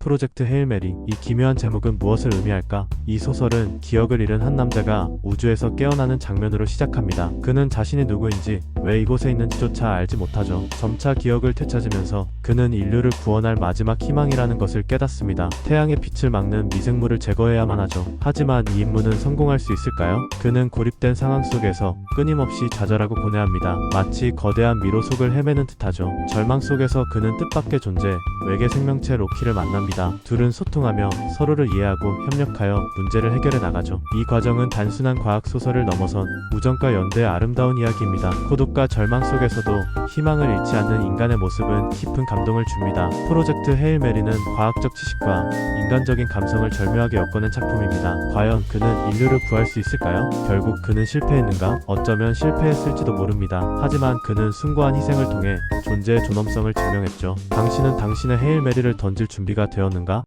프로젝트 헤일메리. 이 기묘한 제목은 무엇을 의미할까? 이 소설은 기억을 잃은 한 남자가 우주에서 깨어나는 장면으로 시작합니다. 그는 자신이 누구인지 왜 이곳에 있는지조차 알지 못하죠. 점차 기억을 되찾으면서 그는 인류를 구원할 마지막 희망이라는 것을 깨닫습니다. 태양의 빛을 막는 미생물을 제거해야만 하죠. 하지만 이 임무는 성공할 수 있을까요? 그는 고립된 상황 속에서 끊임없이 좌절하고 고뇌합니다. 마치 거대한 미로 속을 헤매는 듯하죠. 절망 속에서 그는 뜻밖의 존재, 외계 생명체 로키를 만납니다. 둘은 소통하며 서로를 이해하고 협력하여 문제를 해결해 나가죠. 이 과정은 단순한 과학 소설을 넘어선 우정과 연대의 아름다운 이야기입니다. 고독 과 절망 속에서도 희망을 잃지 않는 인간의 모습은 깊은 감동을 줍니다. 프로젝트 헤일메리는 과학적 지식과 인간적인 감성을 절묘하게 엮어낸 작품입니다. 과연 그는 인류를 구할 수 있을까요? 결국 그는 실패했는가? 어쩌면 실패했을지도 모릅니다. 하지만 그는 숭고한 희생을 통해 존재의 존엄성을 증명했죠. 당신은 당신의 헤일메리를 던질 준비가 되었는가?